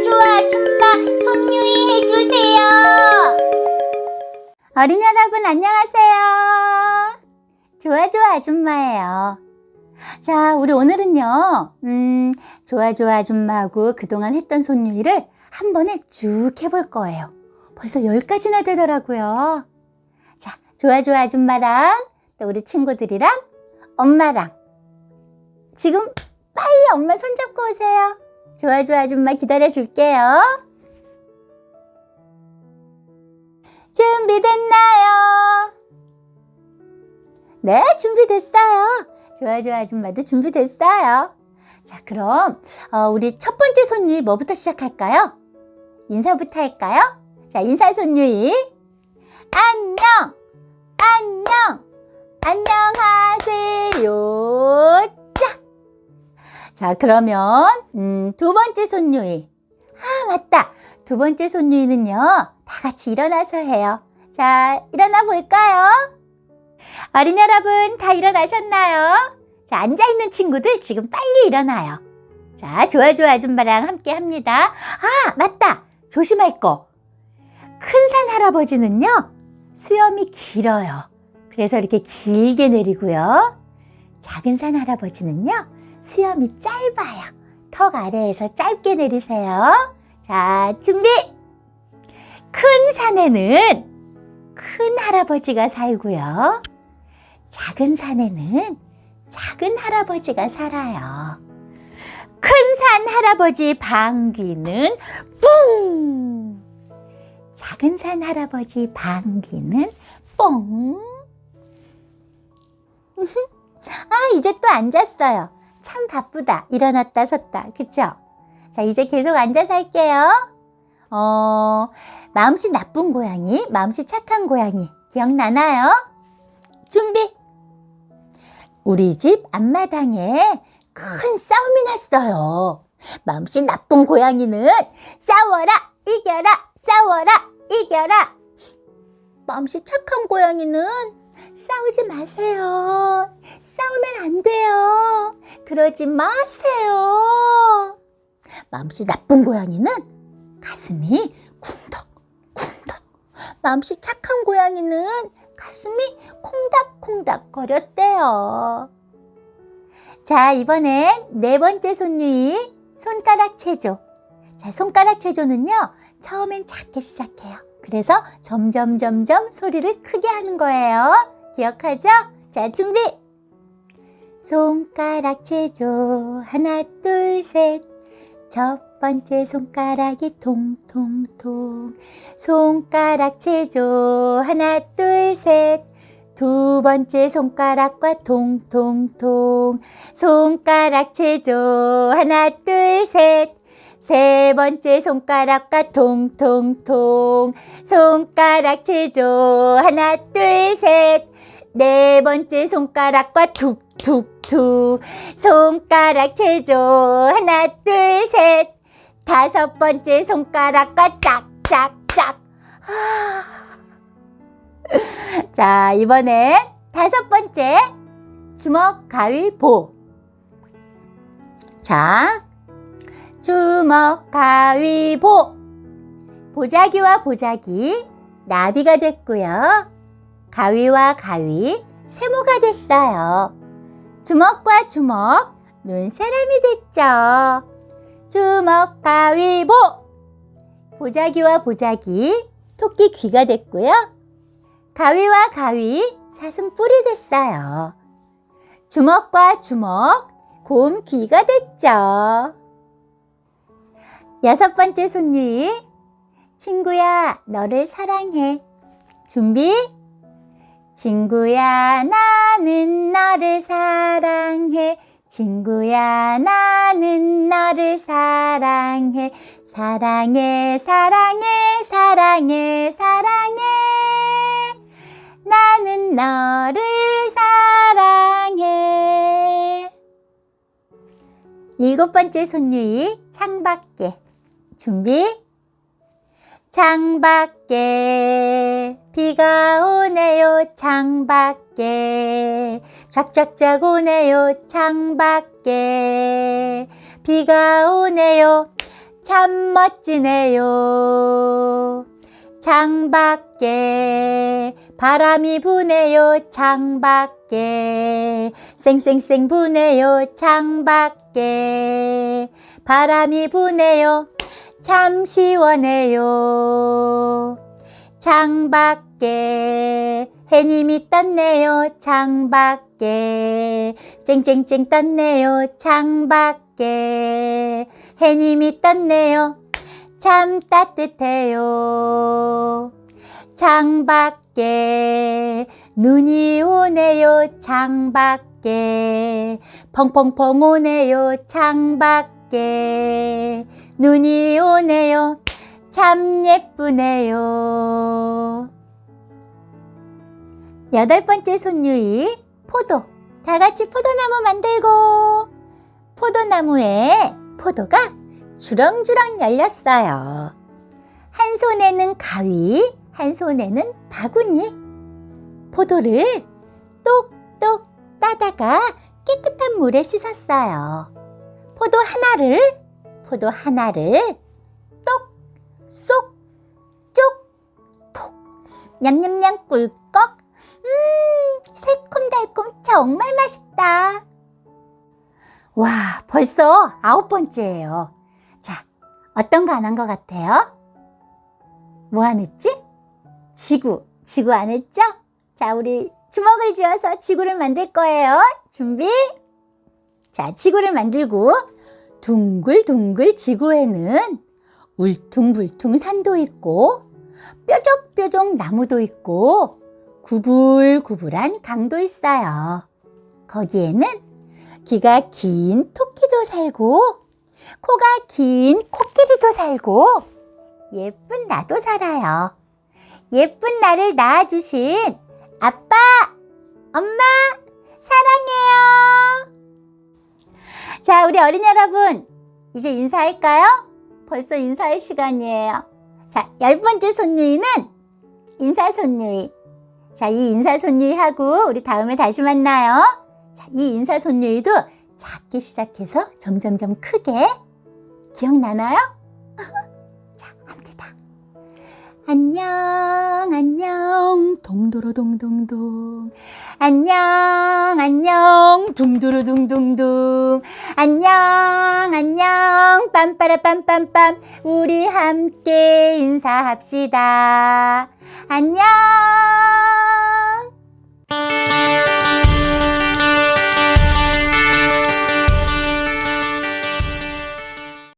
좋아 아줌마 손유이 해주세요. 어린이 여러분 안녕하세요. 좋아 좋아 아줌마예요. 자, 우리 오늘은요. 음, 좋아 좋아 아줌마하고 그동안 했던 손유이를 한 번에 쭉 해볼 거예요. 벌써 열 가지나 되더라고요. 자, 좋아 좋아 아줌마랑 또 우리 친구들이랑 엄마랑 지금 빨리 엄마 손잡고 오세요. 좋아 좋아 아줌마 기다려 줄게요. 준비됐나요? 네, 준비됐어요. 좋아, 좋아, 아줌마도 준비됐어요. 자, 그럼, 어, 우리 첫 번째 손유이 뭐부터 시작할까요? 인사부터 할까요? 자, 인사 손유이. 안녕! 안녕! 안녕하세요! 자! 자, 그러면, 음, 두 번째 손유이. 아, 맞다! 두 번째 손유이는요, 다 같이 일어나서 해요. 자, 일어나 볼까요? 어린 여러분, 다 일어나셨나요? 자, 앉아있는 친구들 지금 빨리 일어나요. 자, 좋아, 좋아, 아줌마랑 함께 합니다. 아, 맞다! 조심할 거. 큰 산 할아버지는요, 수염이 길어요. 그래서 이렇게 길게 내리고요. 작은 산 할아버지는요, 수염이 짧아요. 턱 아래에서 짧게 내리세요. 자, 준비! 큰 산에는 큰 할아버지가 살고요. 작은 산에는 작은 할아버지가 살아요. 큰 산 할아버지 방귀는 뿡! 작은 산 할아버지 방귀는 뽕! 아, 이제 또 앉았어요. 참 바쁘다. 일어났다 섰다. 그쵸? 자, 이제 계속 앉아서 할게요. 어, 마음씨 나쁜 고양이, 마음씨 착한 고양이. 기억나나요? 준비! 우리 집 앞마당에 큰 싸움이 났어요. 마음씨 나쁜 고양이는 싸워라, 이겨라, 싸워라, 이겨라. 마음씨 착한 고양이는 싸우지 마세요. 싸우면 안 돼요. 그러지 마세요. 마음씨 나쁜 고양이는 가슴이 쿵덕, 쿵덕. 마음씨 착한 고양이는 가슴이 콩닥콩닥 거렸대요. 자, 이번엔 네 번째 손유이 손가락 체조. 자, 손가락 체조는요, 처음엔 작게 시작해요. 그래서 점점 점점 소리를 크게 하는 거예요. 기억하죠? 자, 준비! 손가락 체조 하나 둘 셋. 첫 번째 손가락이 통통통. 손가락 체조 하나 둘 셋. 두 번째 손가락과 통통통. 손가락 체조 하나 둘 셋. 세 번째 손가락과 통통통. 손가락 체조 하나 둘 셋. 네 번째 손가락과 툭툭툭. 손가락 체조 하나 둘 셋. 다섯 번째 손가락과 짝짝짝. 자, 이번엔 다섯 번째 주먹 가위보. 자, 주먹 가위보. 보자기와 보자기 나비가 됐고요. 가위와 가위 세모가 됐어요. 주먹과 주먹 눈 사람이 됐죠. 주먹 가위보. 보자기와 보자기 토끼 귀가 됐고요. 가위와 가위 사슴뿔이 됐어요. 주먹과 주먹 곰 귀가 됐죠. 여섯 번째 손유이 친구야 너를 사랑해. 준비 친구야 나는 너를 사랑해. 친구야 나는 너를 사랑해. 사랑해 사랑해 사랑해 사랑해 나는 너를 사랑해 일곱 번째 손유이 창밖에 준비 창밖에 비가 오네요 창밖에 쫙쫙쫙 오네요 창밖에 비가 오네요 참 멋지네요. 창밖에 바람이 부네요. 창밖에 쌩쌩쌩 부네요. 창밖에 바람이 부네요. 참 시원해요. 창밖에 해님이 떴네요. 창밖에 쨍쨍쨍 떴네요. 창밖에 해님이 떴네요. 참 따뜻해요. 창밖에 눈이 오네요. 창밖에 펑펑펑 오네요. 창밖에 눈이 오네요. 참 예쁘네요. 여덟 번째 손유이 포도. 다 같이 포도나무 만들고 포도나무에 포도가 주렁주렁 열렸어요. 한 손에는 가위, 한 손에는 바구니. 포도를 똑똑 따다가 깨끗한 물에 씻었어요. 포도 하나를, 포도 하나를 똑, 쏙, 쪽, 톡, 냠냠냠 꿀꺽. 음, 새콤달콤 정말 맛있다. 와, 벌써 아홉 번째예요. 자, 어떤 거 안 한 것 같아요? 뭐 안 했지? 지구, 지구 안 했죠? 자, 우리 주먹을 쥐어서 지구를 만들 거예요. 준비? 자, 지구를 만들고 둥글둥글 지구에는 울퉁불퉁 산도 있고 뾰족뾰족 나무도 있고 구불구불한 강도 있어요. 거기에는 귀가 긴 토끼도 살고 코가 긴 코끼리도 살고 예쁜 나도 살아요. 예쁜 나를 낳아주신 아빠, 엄마, 사랑해요. 자, 우리 어린이 여러분, 이제 인사할까요? 벌써 인사할 시간이에요. 자, 열 번째 손유이는 인사 손유이. 자, 이 인사 손유이하고 우리 다음에 다시 만나요. 자, 이 인사 손유이도 작게 시작해서 점점점 크게 기억나나요? 자, 합니다. 안녕, 안녕, 동도로 동동동. 안녕, 안녕, 둥두루둥둥둥. 안녕, 안녕, 빰빠라빰빰빰. 우리 함께 인사합시다. 안녕.